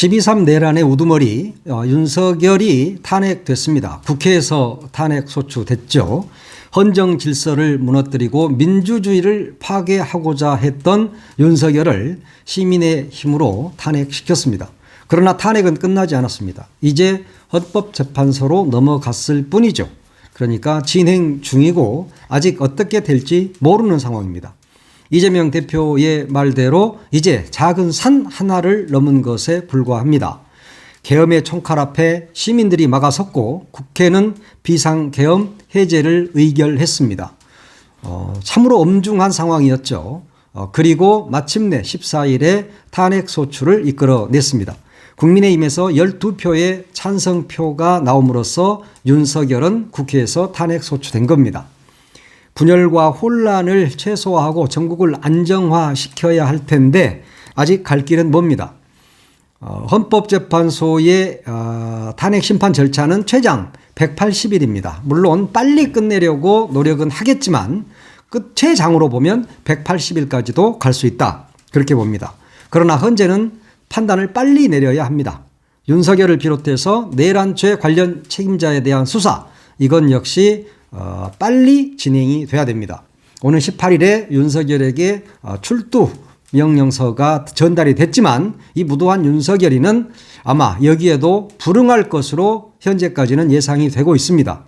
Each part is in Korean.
12.3 내란의 우두머리 어, 윤석열이 탄핵됐습니다. 국회에서 탄핵 소추됐죠. 헌정 질서를 무너뜨리고 민주주의를 파괴하고자 했던 윤석열을 시민의 힘으로 탄핵시켰습니다. 그러나 탄핵은 끝나지 않았습니다. 이제 헌법재판소로 넘어갔을 뿐이죠. 그러니까 진행 중이고 아직 어떻게 될지 모르는 상황입니다. 이재명 대표의 말대로 이제 작은 산 하나를 넘은 것에 불과합니다. 계엄의 총칼 앞에 시민들이 막아섰고 국회는 비상계엄 해제를 의결했습니다. 어, 참으로 엄중한 상황이었죠. 어, 그리고 마침내 14일에 탄핵 소추를 이끌어냈습니다. 국민의힘에서 12표의 찬성표가 나옴으로써 윤석열은 국회에서 탄핵 소추된 겁니다. 분열과 혼란을 최소화하고 전국을 안정화시켜야 할 텐데 아직 갈 길은 멉니다. 어, 헌법재판소의 어, 탄핵 심판 절차는 최장 180일입니다. 물론 빨리 끝내려고 노력은 하겠지만 끝 최장으로 보면 180일까지도 갈 수 있다. 그렇게 봅니다. 그러나 현재는 판단을 빨리 내려야 합니다. 윤석열을 비롯해서 내란죄 관련 책임자에 대한 수사 이건 역시 어, 빨리 진행이 돼야 됩니다. 오늘 18일에 윤석열에게 어, 출두 명령서가 전달이 됐지만 이 무도한 윤석열이는 아마 여기에도 불응할 것으로 현재까지는 예상이 되고 있습니다.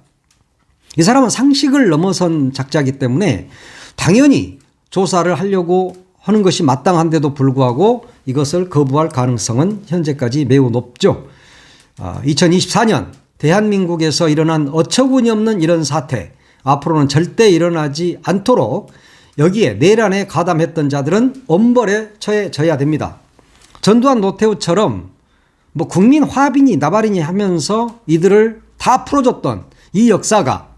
이 사람은 상식을 넘어선 작자이기 때문에 당연히 조사를 하려고 하는 것이 마땅한데도 불구하고 이것을 거부할 가능성은 현재까지 매우 높죠. 2024년 대한민국에서 일어난 어처구니 없는 이런 사태 앞으로는 절대 일어나지 않도록 여기에 내란에 가담했던 자들은 엄벌에 처해져야 됩니다. 전두환 노태우처럼 뭐 국민 화빈이 나발이니 하면서 이들을 다 풀어줬던 이 역사가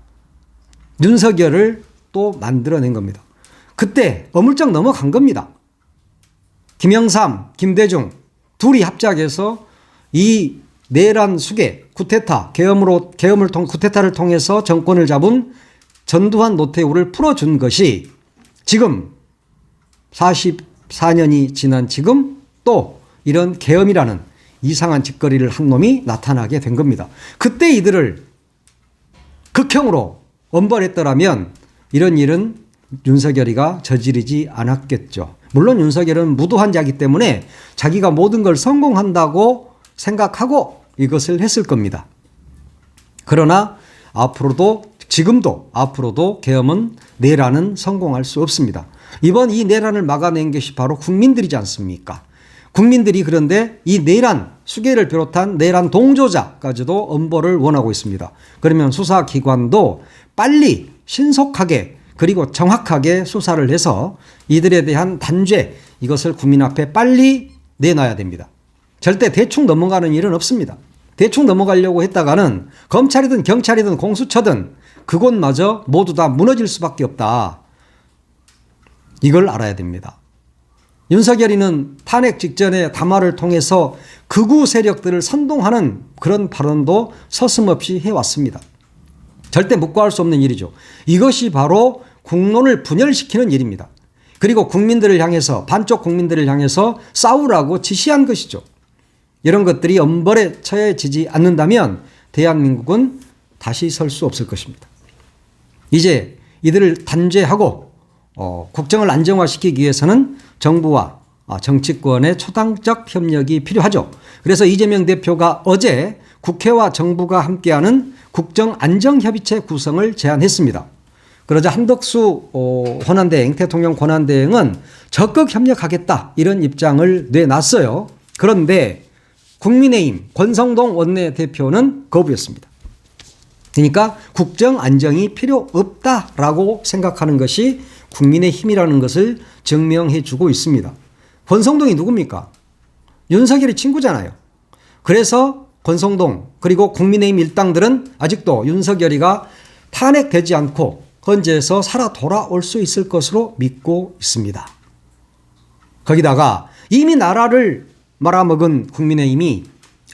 윤석열을 또 만들어낸 겁니다. 그때 어물쩍 넘어간 겁니다. 김영삼, 김대중 둘이 합작해서 이 내란 수계, 쿠데타, 계엄으로 계엄을 통 쿠데타를 통해서 정권을 잡은 전두환 노태우를 풀어준 것이 지금 44년이 지난 지금 또 이런 계엄이라는 이상한 짓거리를 한 놈이 나타나게 된 겁니다. 그때 이들을 극형으로 엄벌했더라면 이런 일은 윤석열이가 저지르지 않았겠죠. 물론 윤석열은 무도한 자기 때문에 자기가 모든 걸 성공한다고 생각하고 이것을 했을 겁니다. 그러나 앞으로도 지금도 앞으로도 계엄은 내란은 성공할 수 없습니다. 이번 이 내란을 막아낸 것이 바로 국민들이지 않습니까? 국민들이 그런데 이 내란 수계를 비롯한 내란 동조자까지도 엄벌을 원하고 있습니다. 그러면 수사기관도 빨리 신속하게 그리고 정확하게 수사를 해서 이들에 대한 단죄 이것을 국민 앞에 빨리 내놔야 됩니다. 절대 대충 넘어가는 일은 없습니다. 대충 넘어가려고 했다가는 검찰이든 경찰이든 공수처든 그곳마저 모두 다 무너질 수밖에 없다. 이걸 알아야 됩니다. 윤석열이는 탄핵 직전에 담화를 통해서 극우 세력들을 선동하는 그런 발언도 서슴없이 해왔습니다. 절대 묵과할 수 없는 일이죠. 이것이 바로 국론을 분열시키는 일입니다. 그리고 국민들을 향해서 반쪽 국민들을 향해서 싸우라고 지시한 것이죠. 이런 것들이 엄벌에 처해지지 않는다면 대한민국은 다시 설 수 없을 것입니다. 이제 이들을 단죄하고 어, 국정을 안정화시키기 위해서는 정부와 아, 정치권의 초당적 협력이 필요하죠. 그래서 이재명 대표가 어제 국회와 정부가 함께하는 국정안정협의체 구성을 제안했습니다. 그러자 한덕수 어, 권한대행, 대통령 권한대행은 적극 협력하겠다 이런 입장을 내놨어요. 그런데 국민의힘 권성동 원내대표는 거부했습니다. 그러니까 국정 안정이 필요 없다라고 생각하는 것이 국민의 힘이라는 것을 증명해 주고 있습니다. 권성동이 누굽니까? 윤석열의 친구잖아요. 그래서 권성동 그리고 국민의힘 일당들은 아직도 윤석열이가 탄핵되지 않고 헌재에서 살아 돌아올 수 있을 것으로 믿고 있습니다. 거기다가 이미 나라를 말아먹은 국민의힘이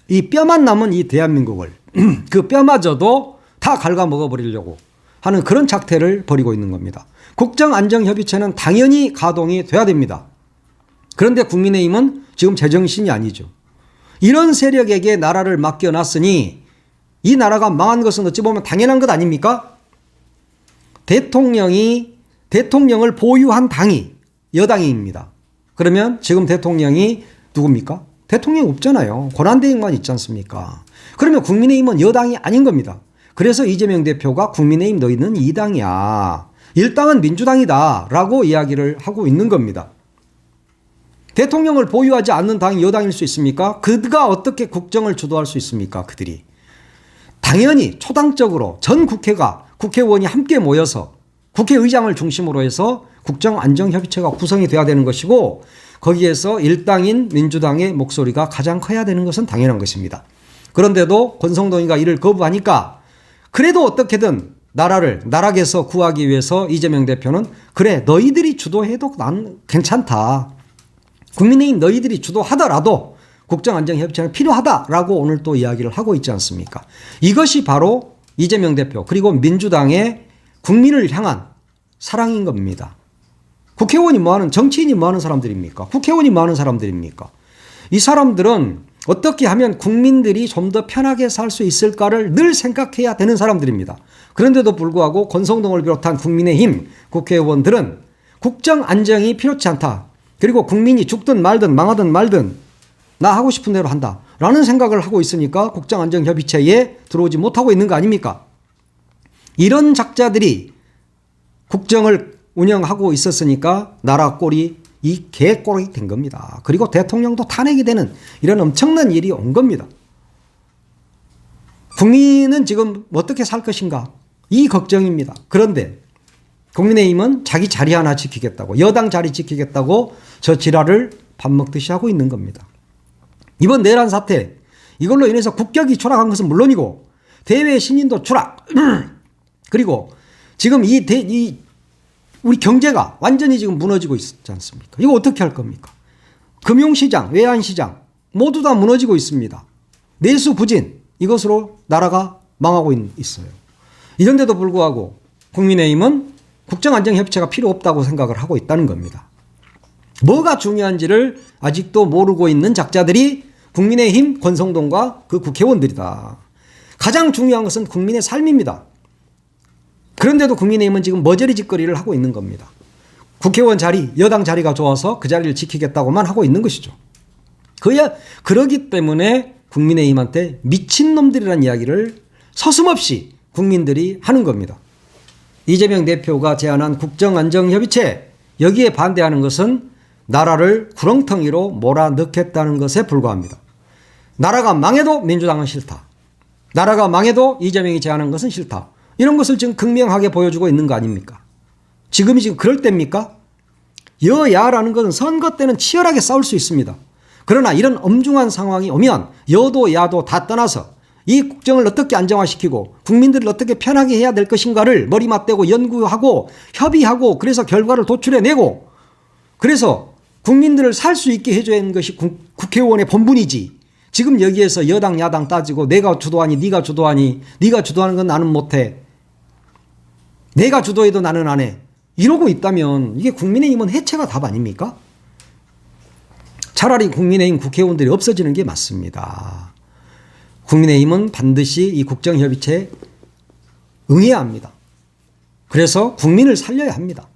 이 뼈만 남은 이 대한민국을 그 뼈마저도 다 갉아먹어 버리려고 하는 그런 작태를 벌이고 있는 겁니다. 국정안정협의체는 당연히 가동이 돼야 됩니다. 그런데 국민의힘은 지금 제정신이 아니죠. 이런 세력에게 나라를 맡겨놨으니 이 나라가 망한 것은 어찌 보면 당연한 것 아닙니까? 대통령이 대통령을 보유한 당이 여당입니다. 그러면 지금 대통령이 누굽니까? 대통령 없잖아요. 권한대행만 있지 않습니까? 그러면 국민의힘은 여당이 아닌 겁니다. 그래서 이재명 대표가 국민의힘 너희는 이당이야. 일당은 민주당이다. 라고 이야기를 하고 있는 겁니다. 대통령을 보유하지 않는 당이 여당일 수 있습니까? 그가 어떻게 국정을 주도할 수 있습니까? 그들이. 당연히 초당적으로 전 국회가 국회의원이 함께 모여서 국회의장을 중심으로 해서 국정안정협의체가 구성이 돼야 되는 것이고 거기에서 일당인 민주당의 목소리가 가장 커야 되는 것은 당연한 것입니다. 그런데도 권성동이가 이를 거부하니까 그래도 어떻게든 나라를 나락에서 구하기 위해서 이재명 대표는 그래 너희들이 주도해도 난 괜찮다. 국민의힘 너희들이 주도하더라도 국정안정협의체는 필요하다라고 오늘 또 이야기를 하고 있지 않습니까? 이것이 바로 이재명 대표 그리고 민주당의 국민을 향한 사랑인 겁니다. 국회의원이 뭐 하는 정치인이 뭐 하는 사람들입니까? 국회의원이 뭐 하는 사람들입니까? 이 사람들은 어떻게 하면 국민들이 좀 더 편하게 살 수 있을까를 늘 생각해야 되는 사람들입니다. 그런데도 불구하고 권성동을 비롯한 국민의힘 국회의원들은 국정 안정이 필요치 않다. 그리고 국민이 죽든 말든 망하든 말든 나 하고 싶은 대로 한다. 라는 생각을 하고 있으니까 국정 안정 협의체에 들어오지 못하고 있는 거 아닙니까? 이런 작자들이 국정을 운영하고 있었으니까 나라 꼴이 이 개꼴이 된 겁니다. 그리고 대통령도 탄핵이 되는 이런 엄청난 일이 온 겁니다. 국민은 지금 어떻게 살 것인가? 이 걱정입니다. 그런데 국민의힘은 자기 자리 하나 지키겠다고 여당 자리 지키겠다고 저 지랄을 밥 먹듯이 하고 있는 겁니다. 이번 내란 사태 이걸로 인해서 국격이 추락한 것은 물론이고 대외 신인도 추락 그리고 지금 이, 대, 이 우리 경제가 완전히 지금 무너지고 있지 않습니까? 이거 어떻게 할 겁니까? 금융시장, 외환시장 모두 다 무너지고 있습니다. 내수 부진 이것으로 나라가 망하고 있어요. 이런데도 불구하고 국민의힘은 국정안정협의체가 필요 없다고 생각을 하고 있다는 겁니다. 뭐가 중요한지를 아직도 모르고 있는 작자들이 국민의힘 권성동과 그 국회의원들이다. 가장 중요한 것은 국민의 삶입니다. 그런데도 국민의힘은 지금 머저리 짓거리를 하고 있는 겁니다. 국회의원 자리, 여당 자리가 좋아서 그 자리를 지키겠다고만 하고 있는 것이죠. 그야 그러기 때문에 국민의힘한테 미친놈들이라는 이야기를 서슴없이 국민들이 하는 겁니다. 이재명 대표가 제안한 국정안정협의체 여기에 반대하는 것은 나라를 구렁텅이로 몰아넣겠다는 것에 불과합니다. 나라가 망해도 민주당은 싫다. 나라가 망해도 이재명이 제안한 것은 싫다. 이런 것을 지금 극명하게 보여주고 있는 거 아닙니까? 지금이 지금 그럴 때입니까? 여야라는 것은 선거 때는 치열하게 싸울 수 있습니다. 그러나 이런 엄중한 상황이 오면 여도 야도 다 떠나서 이 국정을 어떻게 안정화시키고 국민들을 어떻게 편하게 해야 될 것인가를 머리 맞대고 연구하고 협의하고 그래서 결과를 도출해내고 그래서 국민들을 살 수 있게 해줘야 하는 것이 국, 국회의원의 본분이지. 지금 여기에서 여당 야당 따지고 내가 주도하니 네가 주도하니 네가 주도하는 건 나는 못해. 내가 주도해도 나는 안 해. 이러고 있다면 이게 국민의힘은 해체가 답 아닙니까? 차라리 국민의힘 국회의원들이 없어지는 게 맞습니다. 국민의힘은 반드시 이 국정협의체에 응해야 합니다. 그래서 국민을 살려야 합니다.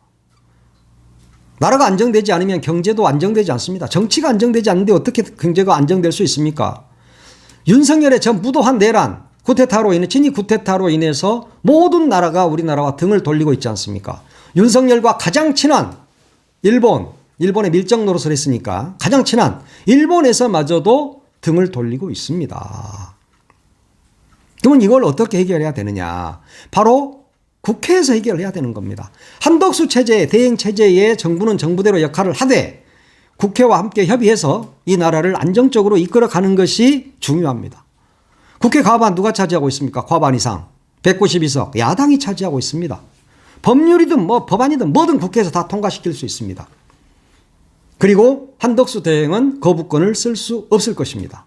나라가 안정되지 않으면 경제도 안정되지 않습니다. 정치가 안정되지 않는데 어떻게 경제가 안정될 수 있습니까? 윤석열의 전 무도한 내란, 쿠데타로 인해 친이 쿠데타로 인해서 모든 나라가 우리나라와 등을 돌리고 있지 않습니까? 윤석열과 가장 친한 일본, 일본의 밀정 노릇을 했으니까 가장 친한 일본에서마저도 등을 돌리고 있습니다. 그러면 이걸 어떻게 해결해야 되느냐? 바로 국회에서 해결해야 되는 겁니다. 한덕수 체제, 대행 체제의 정부는 정부대로 역할을 하되 국회와 함께 협의해서 이 나라를 안정적으로 이끌어가는 것이 중요합니다. 국회 과반 누가 차지하고 있습니까? 과반 이상. 192석. 야당이 차지하고 있습니다. 법률이든 뭐 법안이든 뭐든 국회에서 다 통과시킬 수 있습니다. 그리고 한덕수 대행은 거부권을 쓸 수 없을 것입니다.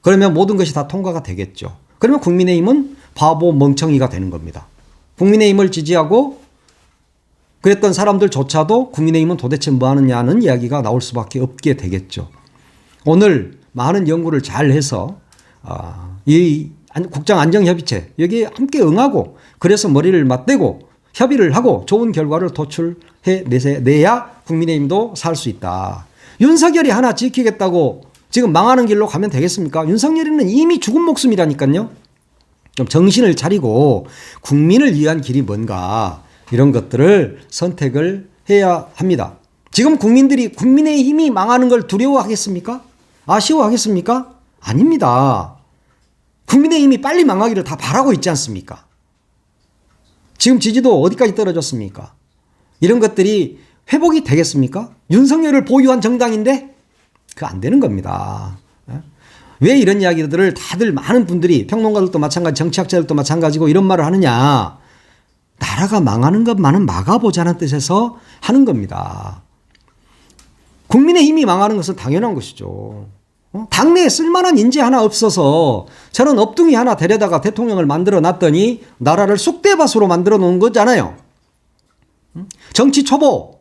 그러면 모든 것이 다 통과가 되겠죠. 그러면 국민의힘은 바보 멍청이가 되는 겁니다. 국민의힘을 지지하고 그랬던 사람들조차도 국민의힘은 도대체 뭐 하느냐는 이야기가 나올 수밖에 없게 되겠죠. 오늘 많은 연구를 잘 해서 아, 이 안- 국장 안정협의체 여기에 함께 응하고 그래서 머리를 맞대고 협의를 하고 좋은 결과를 도출해 내야 국민의힘도 살 수 있다. 윤석열이 하나 지키겠다고 지금 망하는 길로 가면 되겠습니까? 윤석열이는 이미 죽은 목숨이라니까요. 좀 정신을 차리고 국민을 위한 길이 뭔가 이런 것들을 선택을 해야 합니다. 지금 국민들이 국민의 힘이 망하는 걸 두려워하겠습니까? 아쉬워하겠습니까? 아닙니다. 국민의힘이 빨리 망하기를 다 바라고 있지 않습니까? 지금 지지도 어디까지 떨어졌습니까? 이런 것들이 회복이 되겠습니까? 윤석열을 보유한 정당인데 그 안 되는 겁니다. 예? 왜 이런 이야기들을 다들 많은 분들이 평론가들도 마찬가지 정치학자들도 마찬가지고 이런 말을 하느냐? 나라가 망하는 것만은 막아보자는 뜻에서 하는 겁니다. 국민의 힘이 망하는 것은 당연한 것이죠. 어? 당내에 쓸만한 인재 하나 없어서 저런 업둥이 하나 데려다가 대통령을 만들어 놨더니 나라를 쑥대밭으로 만들어 놓은 거잖아요. 음? 정치 초보,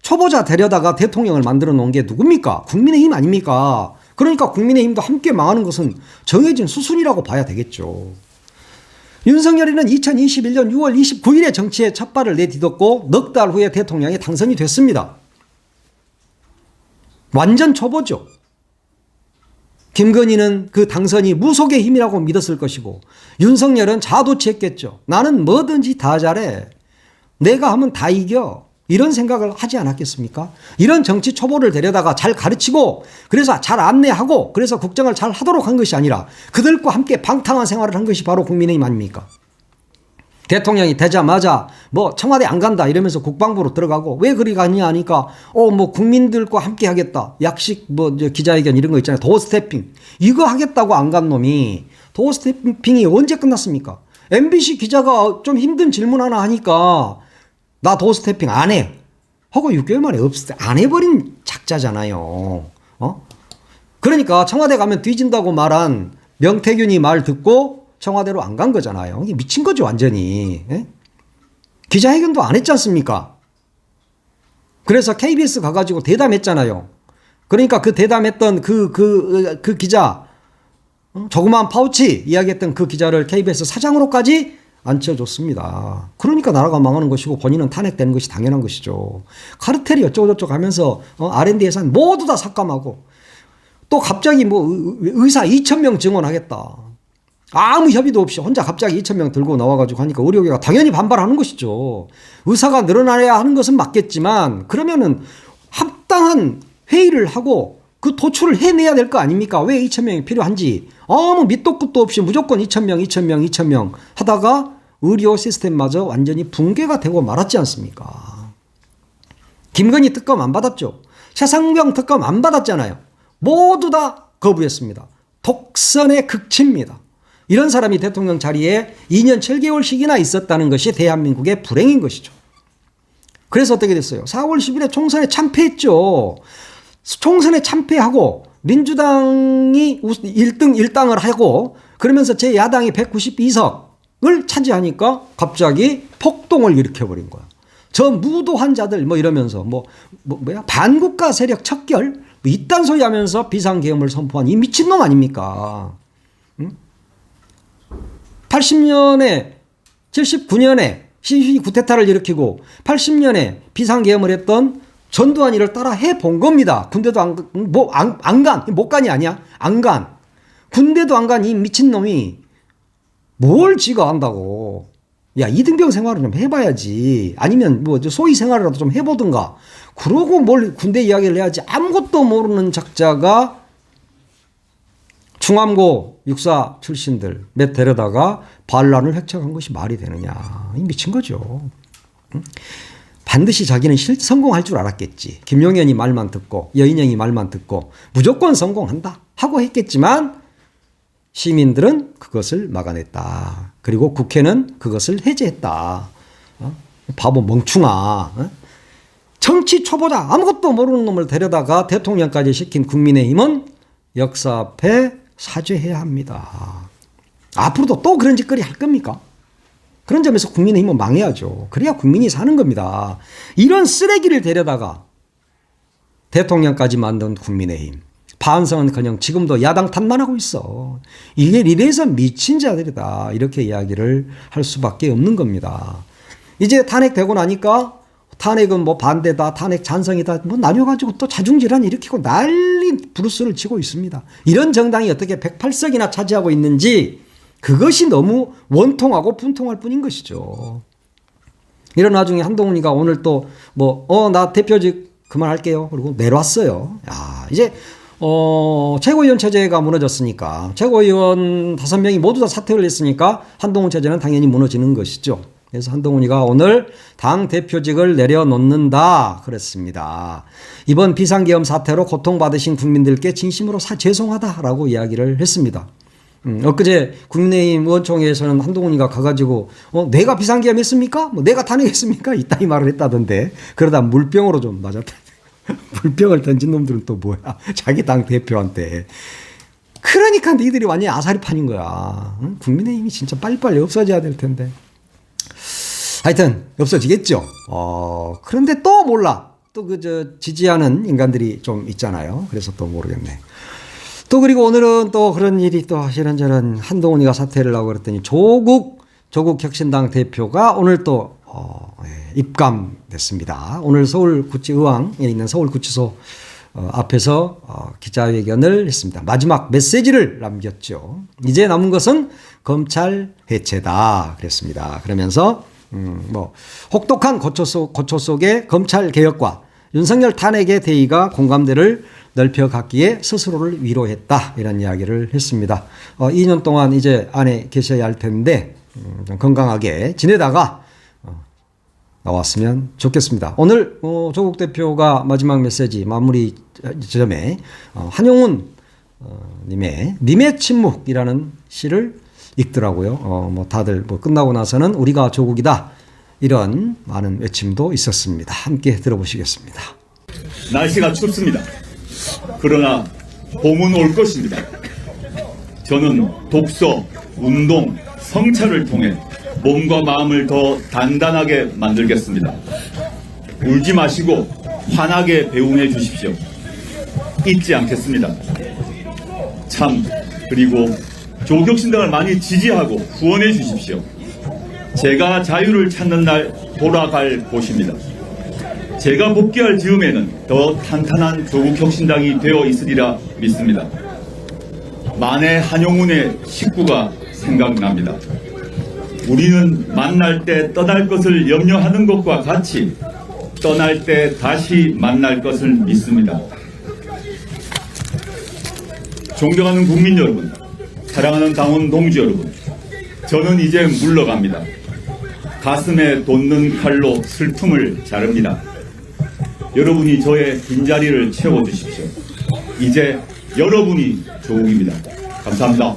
초보자 데려다가 대통령을 만들어 놓은 게 누굽니까? 국민의힘 아닙니까? 그러니까 국민의힘도 함께 망하는 것은 정해진 수순이라고 봐야 되겠죠. 윤석열이는 2021년 6월 29일에 정치에 첫 발을 내딛었고 넉 달 후에 대통령에 당선이 됐습니다. 완전 초보죠. 김건희는 그 당선이 무속의 힘이라고 믿었을 것이고 윤석열은 자도치했겠죠. 나는 뭐든지 다 잘해. 내가 하면 다 이겨. 이런 생각을 하지 않았겠습니까? 이런 정치 초보를 데려다가 잘 가르치고 그래서 잘 안내하고 그래서 국정을 잘 하도록 한 것이 아니라 그들과 함께 방탕한 생활을 한 것이 바로 국민의힘 아닙니까? 대통령이 되자마자 뭐 청와대 안 간다 이러면서 국방부로 들어가고 왜 그리 가냐 하니까 어 뭐 국민들과 함께 하겠다 약식 뭐 기자회견 이런 거 있잖아요 도어 스태핑 이거 하겠다고 안 간 놈이 도어 스태핑이 언제 끝났습니까? MBC 기자가 좀 힘든 질문 하나 하니까 나 도어 스태핑 안 해. 하고 6개월 만에 없, 안 해버린 작자잖아요. 어? 그러니까 청와대 가면 뒤진다고 말한 명태균이 말 듣고 청와대로 안 간 거잖아요. 이게 미친 거죠, 완전히. 예? 기자회견도 안 했지 않습니까? 그래서 KBS 가가지고 대담했잖아요. 그러니까 그 대담했던 그, 그, 그 기자, 어? 조그마한 파우치 이야기했던 그 기자를 KBS 사장으로까지 앉혀줬습니다. 그러니까 나라가 망하는 것이고 본인은 탄핵되는 것이 당연한 것이죠. 카르텔이 어쩌고저쩌고 하면서 어, R&D 예산 모두 다 삭감하고 또 갑자기 뭐 의- 의사 2천 명 증원하겠다. 아무 협의도 없이 혼자 갑자기 2천 명 들고 나와가지고 하니까 의료계가 당연히 반발하는 것이죠. 의사가 늘어나야 하는 것은 맞겠지만 그러면은 합당한 회의를 하고 그 도출을 해내야 될 거 아닙니까? 왜 2천 명이 필요한지 아무 밑도 끝도 없이 무조건 2천 명, 2천 명, 2천 명 하다가 의료 시스템마저 완전히 붕괴가 되고 말았지 않습니까? 김건희 특검 안 받았죠. 최상병 특검 안 받았잖아요. 모두 다 거부했습니다. 독선의 극치입니다. 이런 사람이 대통령 자리에 2년 7개월씩이나 있었다는 것이 대한민국의 불행인 것이죠. 그래서 어떻게 됐어요? 4월 10일에 총선에 참패했죠. 총선에 참패하고 민주당이 1등 1당을 하고 그러면서 제 야당이 192석을 차지하니까 갑자기 폭동을 일으켜버린 거야. 저 무도한 자들 뭐 이러면서 뭐, 뭐 뭐야 반국가 세력 척결 뭐 이딴 소리 하면서 비상계엄을 선포한 이 미친놈 아닙니까? 80년에 79년에 시위 구테타를 일으키고 80년에 비상계엄을 했던 전두환 이를 따라 해 본 겁니다. 군대도 안, 뭐, 안, 안 간. 못 간이 아니야. 안 간. 군대도 안 간 이 미친놈이 뭘 지가 안다고. 야, 이등병 생활을 좀 해봐야지. 아니면 뭐 소위 생활이라도 좀 해보든가. 그러고 뭘 군대 이야기를 해야지. 아무것도 모르는 작자가 중암고 육사 출신들 몇 데려다가 반란을 획책한 것이 말이 되느냐. 이 미친 거죠. 응? 반드시 자기는 실, 성공할 줄 알았겠지. 김용현이 말만 듣고 여인영이 말만 듣고 무조건 성공한다 하고 했겠지만 시민들은 그것을 막아냈다. 그리고 국회는 그것을 해제했다. 어? 바보 멍충아. 어? 정치 초보자 아무것도 모르는 놈을 데려다가 대통령까지 시킨 국민의힘은 역사 앞에 사죄해야 합니다. 앞으로도 또 그런 짓거리 할 겁니까? 그런 점에서 국민의힘은 망해야죠. 그래야 국민이 사는 겁니다. 이런 쓰레기를 데려다가 대통령까지 만든 국민의힘. 반성은커녕 지금도 야당 탓만 하고 있어. 이게 이래서 미친 자들이다. 이렇게 이야기를 할 수밖에 없는 겁니다. 이제 탄핵되고 나니까 탄핵은 뭐 반대다, 탄핵 찬성이다, 뭐 나뉘어가지고 또 자중질환 일으키고 난리 브루스를 치고 있습니다. 이런 정당이 어떻게 108석이나 차지하고 있는지 그것이 너무 원통하고 분통할 뿐인 것이죠. 이런 와중에 한동훈이가 오늘 또 뭐, 어, 나 대표직 그만할게요. 그리고 내려왔어요. 야, 이제, 어, 최고위원 체제가 무너졌으니까, 최고위원 다섯 명이 모두 다 사퇴를 했으니까 한동훈 체제는 당연히 무너지는 것이죠. 그래서 한동훈이가 오늘 당 대표직을 내려놓는다 그랬습니다. 이번 비상계엄 사태로 고통받으신 국민들께 진심으로 사, 죄송하다라고 이야기를 했습니다. 음, 엊그제 국민의힘 의원총회에서는 한동훈이가 가가지고 어, 내가 비상계엄 했습니까? 뭐 내가 탄핵했습니까? 이따위 말을 했다던데 그러다 물병으로 좀 맞았다. 물병을 던진 놈들은 또 뭐야? 자기 당 대표한테. 그러니까 니들이 완전히 아사리판인 거야. 응? 국민의힘이 진짜 빨리빨리 없어져야 될 텐데. 하여튼 없어지겠죠. 어, 그런데 또 몰라. 또 그 저 지지하는 인간들이 좀 있잖아요. 그래서 또 모르겠네. 또 그리고 오늘은 또 그런 일이 또 이런저런 한동훈이가 사퇴를 하고 그랬더니 조국 조국 혁신당 대표가 오늘 또 어, 예, 입감됐습니다. 오늘 서울 구치 의왕에 있는 서울 구치소 어, 앞에서 어, 기자회견을 했습니다. 마지막 메시지를 남겼죠. 이제 남은 것은 검찰 해체다 그랬습니다. 그러면서 음, 뭐 혹독한 고초 속 고초 속의 검찰 개혁과 윤석열 탄핵의 대의가 공감대를 넓혀갔기에 스스로를 위로했다 이런 이야기를 했습니다. 어, 2년 동안 이제 안에 계셔야 할 텐데 음, 좀 건강하게 지내다가 어, 나왔으면 좋겠습니다. 오늘 어, 조국 대표가 마지막 메시지 마무리 지점에 어, 한용운 어, 님의 님의 침묵이라는 시를 읽더라고요. 어, 뭐 다들 뭐 끝나고 나서는 우리가 조국이다 이런 많은 외침도 있었습니다. 함께 들어보시겠습니다. 날씨가 춥습니다. 그러나 봄은 올 것입니다. 저는 독서, 운동, 성찰을 통해 몸과 마음을 더 단단하게 만들겠습니다. 울지 마시고 환하게 배웅해 주십시오. 잊지 않겠습니다. 참, 그리고 조국혁신당을 많이 지지하고 후원해 주십시오. 제가 자유를 찾는 날 돌아갈 곳입니다. 제가 복귀할 즈음에는 더 탄탄한 조국 혁신당이 되어 있으리라 믿습니다. 만해 한용운의 식구가 생각납니다. 우리는 만날 때 떠날 것을 염려하는 것과 같이 떠날 때 다시 만날 것을 믿습니다. 존경하는 국민 여러분, 사랑하는 당원 동지 여러분, 저는 이제 물러갑니다. 가슴에 돋는 칼로 슬픔을 자릅니다. 여러분이 저의 빈자리를 채워주십시오. 이제 여러분이 조국입니다. 감사합니다.